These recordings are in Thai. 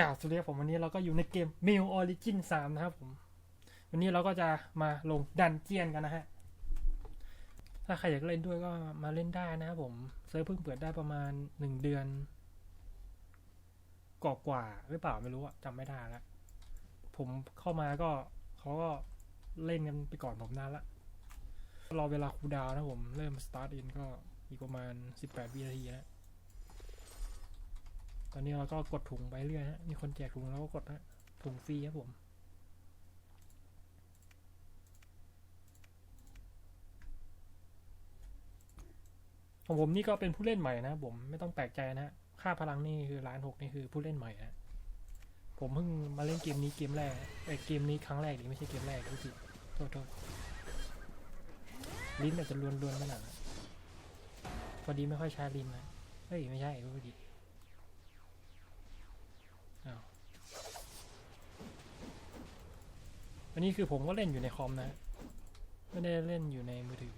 กล่าวสวัสดีครับผมวันนี้เราก็อยู่ในเกม m i l Origin 3 นะครับผม วันนี้เราก็จะมาลงดันเจียนกันนะฮะ ถ้าใครอยากเล่นด้วยก็มาเล่นได้นะครับผม เซิร์ฟเพิ่งเปิดได้ประมาณหนึ่งเดือนกกว่าหรือเปล่าไม่รู้อะจำไม่ได้แล้วผมเข้ามาก็เขาก็เล่นกันไปก่อนผมนานละรอเวลาคูดาวนะผม เริ่ม start in ก็อีกประมาณ 18วินาทีนะ ตอนนี้เราก็กดถุงไปเรื่อยฮะ มีคนแจกถุงเราก็กดฮะ ถุงฟรีครับผม ของผมนี่ก็เป็นผู้เล่นใหม่นะผมไม่ต้องแปลกใจนะ ค่าพลังนี่คือล้านหกนี่คือผู้เล่นใหม่นะผมเพิ่งมาเล่นเกมนี้เกมแรกไอยเกมนี้ครั้งแรกดิไม่ใช่เกมแรกทุกทีโทษโทษลิ้นอาจจะลวนๆไปหน่อยนะพอดีไม่ค่อยใช้ลิ้นนะเฮ้ยไม่ใช่พอดี อ้าวอันนี้คือผมก็เล่นอยู่ในคอมนะ ไม่ได้เล่นอยู่ในมือถือ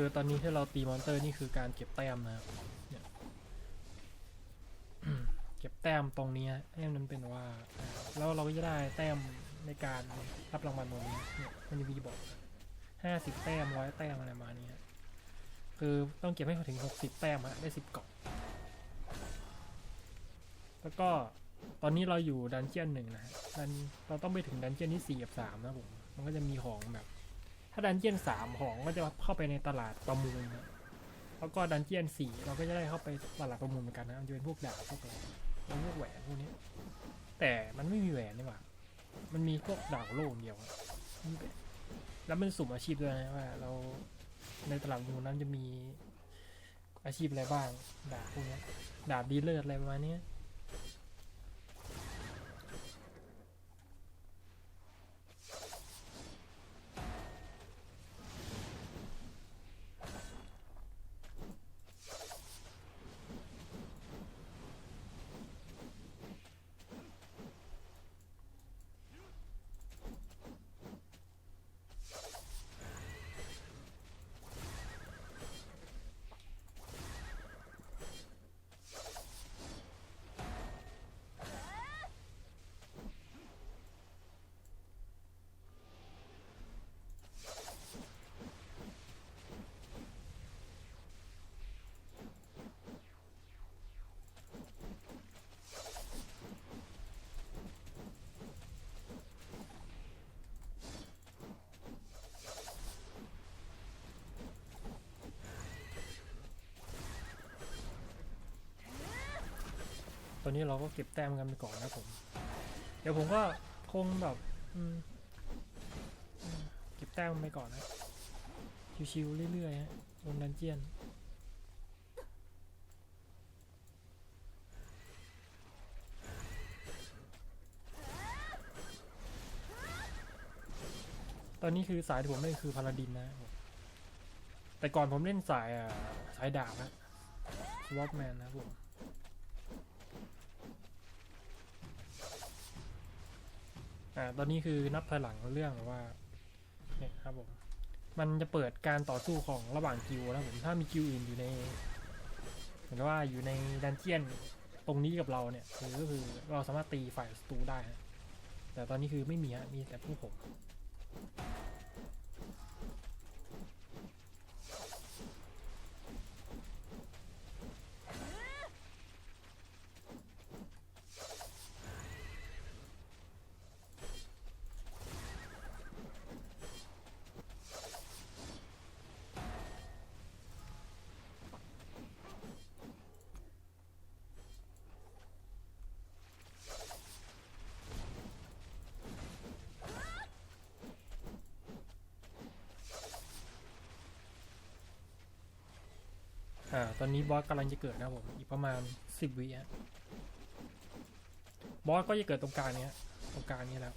คือตอนนี้ที่เราตีมอนเตอร์นี่คือการเก็บแต้มนะครับเนี่ยเก็บแต้มตรงนี้ให้มันเป็นว่า แล้วเราก็จะได้แต้มในการรับรางวัลตรงนี้เนี่ยมันจะมีบอกห้าสิบแต้มร้อยแต้มอะไรมาณนี้ฮะคือต้องเก็บให้ถึงหกสิบแต้มฮะได้สิบกล่องแล้วก็ตอนนี้เราอยู่ดันเจียนหนึ่งนะดันเราต้องไปถึงดันเจียนที่สี่กับสามนะผมมันก็จะมีของแบบาดันเจียนสามของก็จะเข้าไปในตลาดประมูลนะแล้วก็ดันเจียนสี่เราก็จะได้เข้าไปตลาดประมูลเหมือนกันนะมันจะเป็นพวกดาบพวกอะไรพวกแหวนพวกนี้ แต่มันไม่มีแหวนนี่หว่ามันมีพวกดาบโล่งเดียวอะแล้วมันสุ่มอาชีพด้วยนะว่า เราในตลาดประมูลนั้นจะมีอาชีพอะไรบ้างดาบพวกนี้ดาบดีเลอร์อะไรประมาณนี้ อนนี้เราก็เก็บแต้มกันไปก่อนนะผม เดี๋ยวผมก็คงแบบเก็บแต้มไปก่อนนะ ชิวๆเรื่อยๆฮะลงดันเจียนตอนนี้คือสายที่ผมเล่นคือพาราดินนะ แต่ก่อนผมเล่นสายอ่าสายดาบนะสวอปแมนนะผม อ่าตอนนี้คือนับถอยหลังเรื่องว่าเนี่ยครับผมมันจะเปิดการต่อสู้ของระหว่างกิวนะผมถ้ามีกิวอื่นอยู่ในเหมือนว่าอยู่ในดันเจียนตรงนี้กับเราเนี่ยคือก็คือเราสามารถตีฝ่ายศัตรูได้ฮะแต่ตอนนี้คือไม่มีฮะมีแต่ผู้ผม ตอนนี้บอสกำลังจะเกิดนะผม อีกประมาณสิบวิฮะบอสก็จะเกิดตรงกลางเนี้ย ตรงกลางนี้แล้ว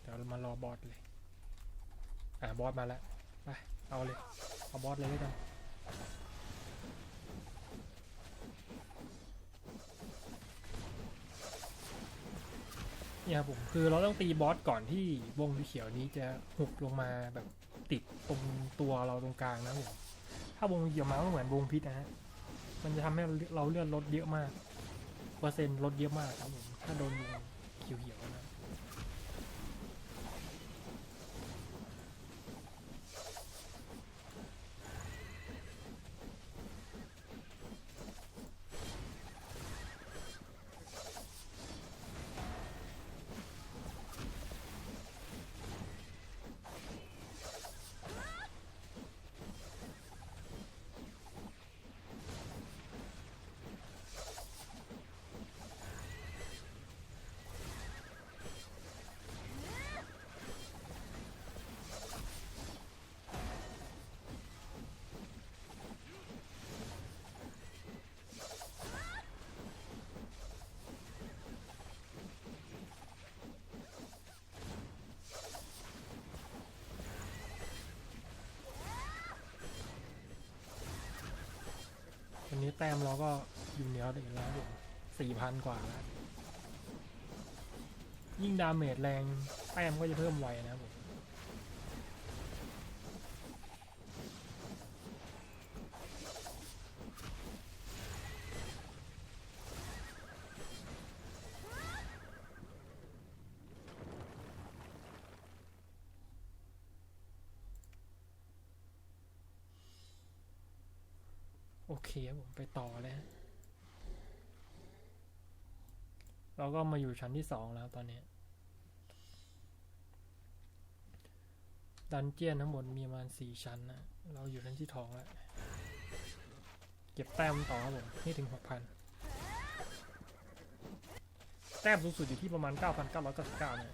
เดี๋ยวเรามารอบอสเลย อ่า บอสมาแล้ว ไป เอาเลย เอาบอสเลยด้วยกันเนี่ยครับผมคือเราต้องตีบอสก่อนที่วงสีเขียวนี้จะหุบลงมาแบบติดตรงตัวเราตรงกลางนะผมาวงเขียวมาก็เหมือนวงพิษนะฮะ มันจะทำให้เราเลือดลดเยอะมาก เปอร์เซ็นต์ลดเยอะมากครับผม ถ้าโดนวงเขียว วันนี้แต้มเราก็อยู่เหนือเด็กแล้วผมสี่พันกว่าแล้วยิ่งดาเมจแรงแต้มก็จะเพิ่มไวนะครับผม โอเคครับ ผมไปต่อเลยเราก็มาอยู่ชั้นที่สองแล้วตอนนี้ ดันเจียนทั้งหมดมีประมาณสี่ชั้นนะ เราอยู่ชั้นที่ทองแล้ว เก็บแต้มต่อครับผมนี่ถึงหกพันแต้มสูงสุดอยู่ที่ประมาณเก้าพันเก้าร้อยเก้าสิบเก้าเนี่ย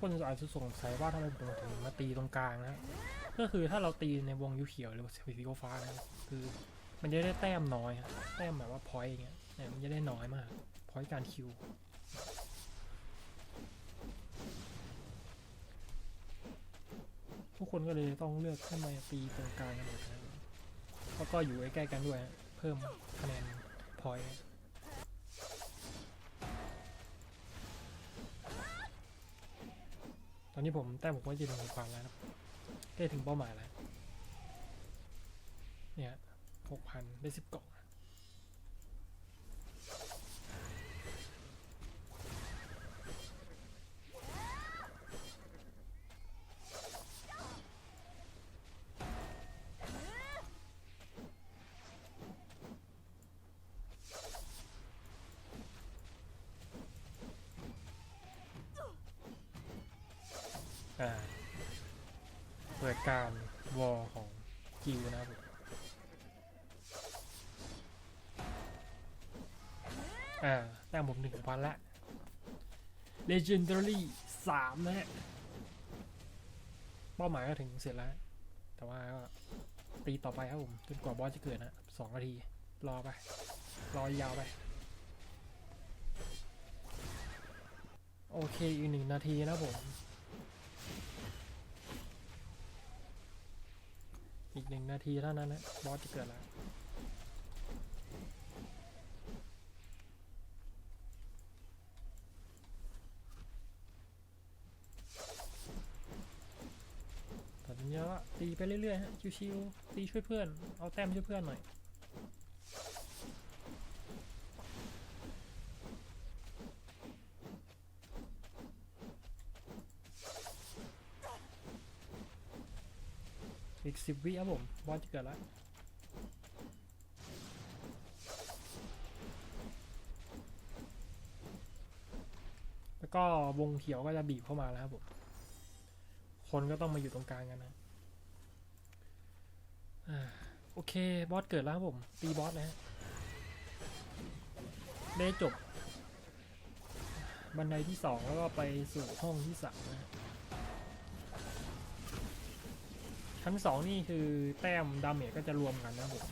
คนอาจจะสงสัยว่าทำไมผมถึงมาตีตรงกลางนะ ก็คือถ้าเราตีในวงยูเขียวหรือว่าสีฟ้านะคือมันจะได้แต้มน้อยครแต้มแบบว่าพอยต์อย่างเงี้ยเนี่ยมันจะได้น้อยมากพอยต์การคิวทุกคนก็เลยต้องเลือกขึ้นมาตีตรงกลางกันหมดนะครับแล้วก็อยู่ใกล้ๆกันด้วย เพิ่มคะแนนพอยต์ อนนี้ผมแต้มผมก็จะถึงหกพันแล้วครับใกล้ถึงเป้าหมายแล้ว เนี่ยหกพันได้สิบกล่อง การวอลของกิวนะครับผมอ่าแต้มผมหนึ่งพันละ Legendary สามนะฮะ เป้าหมายก็ถึงเสร็จแล้ว แต่ว่าก็ตีต่อไปครับผม จนกว่าบอสจะเกิดนะสองนาที รอไป รอยาวไป โอเค อีกหนึ่งนาทีนะผม อีกหนึ่งนาทีเท่านั้นนะบอสจะเกิดแล้วตอนนี้ก็ตีไปเรื่อยๆฮะชิวๆตีช่วยเพื่อนเอาแต้มช่วยเพื่อนหน่อย อีกสิบวิครับผมบอสจะเกิดแล้วแล้วก็วงเขียวก็จะบีบเข้ามาแล้วครับผม คนก็ต้องมาอยู่ตรงกลางกันนะโอเค บอสเกิดแล้วครับผม ตีบอสนะฮะได้จบ บันไดที่สองแล้วก็ไปสู่ห้องที่สามนะ ชั้นสองนี่คือแต้มดาเมจก็จะรวมกันนะผม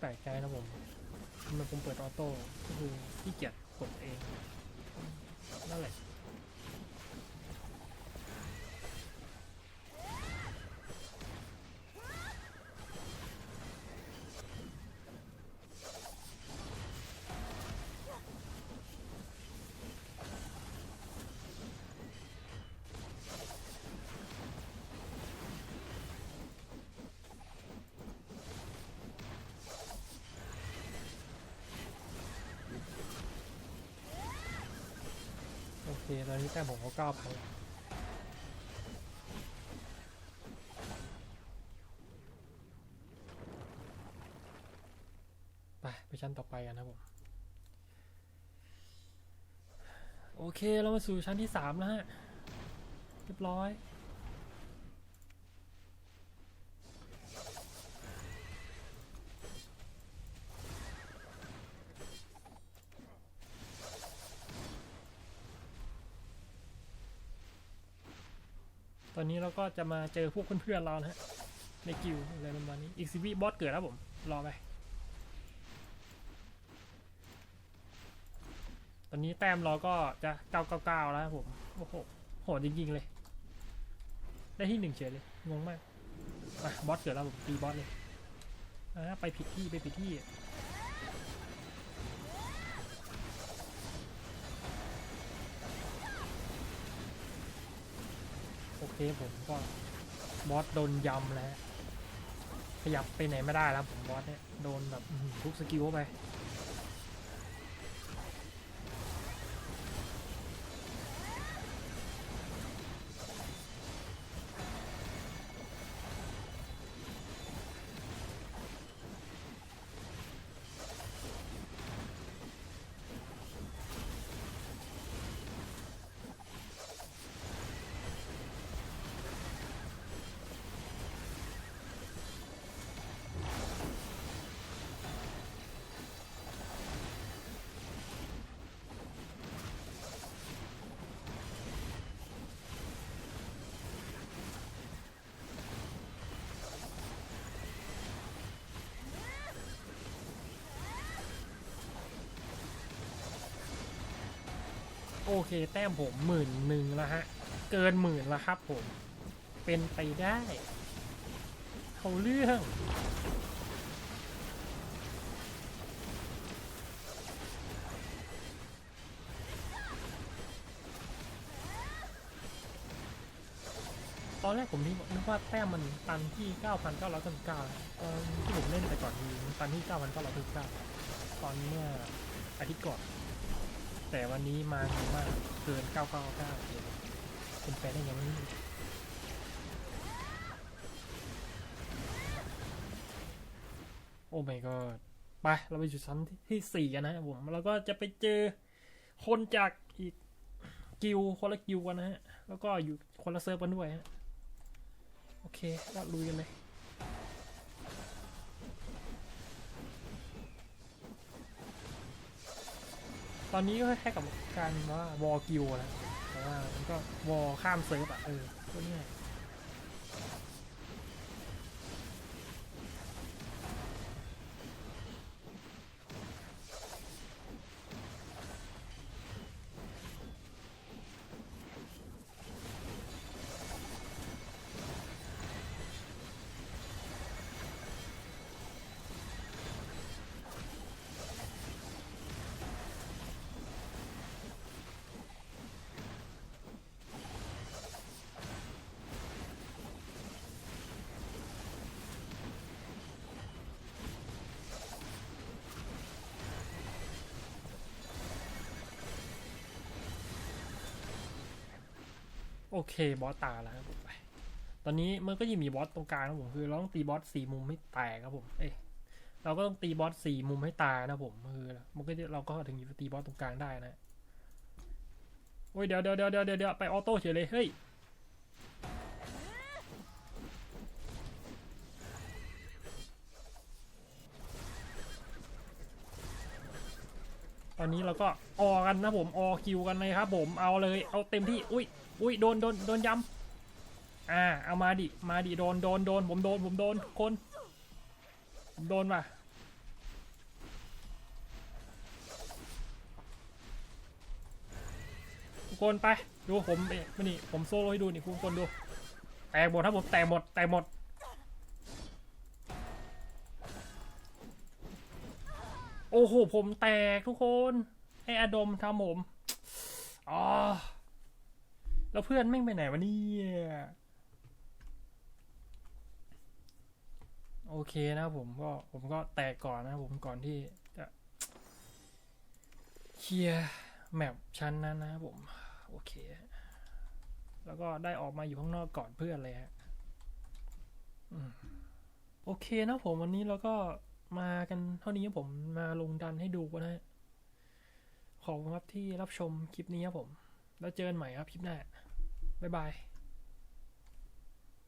แปลกใจนะผมทำไมผมเปิดออโต้ก็คือที่เกียจกดเองนั่นแหละ ตอนนี้แต้มผมก็เก้าพันไป ไปชั้นต่อไปกันนะผม โอเค เรามาสู่ชั้นที่สามแล้วฮะ เรียบร้อย ตอนนี้เราก็จะมาเจอพวกเพื่อนๆเรานะฮะในกิวอะไรประมาณนี้อีกสิวิบอสเกิดแล้วผม รอไป ตอนนี้แต้มเราก็จะ999แล้วครับผม โอ้โหโหดจริงๆเลย ได้ที่หนึ่งเฉยเลย งงมากมาบอสเกิดแล้วผมตีบอสเลยอ่าไปผิดที่ไปผิดที่ เคผมก็บอสโดนยำแล้วขยับไปไหนไม่ได้แล้วผมบอสเนี่ยโดนแบบทุกสกิลเข้าไป โอเค แต้มผมหมื่นหนึ่งแล้วฮะ เกินหมื่นแล้วครับผม เป็นไปได้เขาเรื่องตอนแรกผมนึกนึกว่าแต้มมันตันที่ 9,999ตอนที่ผมเล่นไปก่อนนี้มันตันที่ 9,999ตอนเมื่ออาทิตย์ก่อน แต่วันนี้มาถึงว่าเกิน 999เดี๋ยวเป็นไปได้ยังไงโอ้ my god ไป เราไปอยู่ชั้นที่สี่กันนะครับผมแล้วก็จะไปเจอคนจากอีกกิวคนละกิวกันนะฮะ แล้วก็อยู่คนละเซิร์ฟกันด้วยฮะ โอเคก็ลุยกันเลย อนนี้ก็คล้ายๆกับการว่าวอลกิวนะแต่ว่ามันก็วอลข้ามเซิร์ฟอะเออก็ง่าย โอเคบอสตายแล้วครับผมไปตอนนี้มันก็ยังมีบอสตรงกลางนะผมคือเราต้องตีบอสสี่มุมให้แตกครับผมเอ้ยเราก็ต้องตีบอสสี่มุมให้ตายนะผมคือมันก็เราก็ถึงจะตีบอสตรงกลางได้นะโอ้ยเดี๋ยวเดี๋ยวเดี๋ยวเดี๋ยวเดี๋ยวไปออโต้เฉยเลยเฮ้ย อนนี้เราก็ออกันนะผมออคิวกันเลยครับผมเอาเลยเอาเต็มที่อุ้ยอุ้ยโดนโดนโดนย้ำอ่าเอามาดิมาดิโดนโดนโดนผมโดนผมโดนคนผมโดนว่ะทุกคนไปดูผมเอ๊ะมานี่ผมโซโล่ให้ดูนี่ทุกคนดูแตกหมดครับผมแตกหมดแตกหมด อ้โห ผมแตกทุกคน ไออดมทำผมอ๋อแล้วเพื่อนแม่งไปไหนวะเนี่ยโอเคนะผมก็ผมก็แตกก่อนนะผมก่อนที่จะเคลียร์แมปชั้นนั้นนะผม โอเค แล้วก็ได้ออกมาอยู่ข้างนอกก่อนเพื่อนเลยฮะโอเคนะผมวันนี้เราก็ มากันเท่านี้ครับผมมาลงดันให้ดูกันนะฮะขอบคุณครับที่รับชมคลิปนี้ครับผม แล้วเจอกันใหม่ครับคลิปหน้า บ๊ายบาย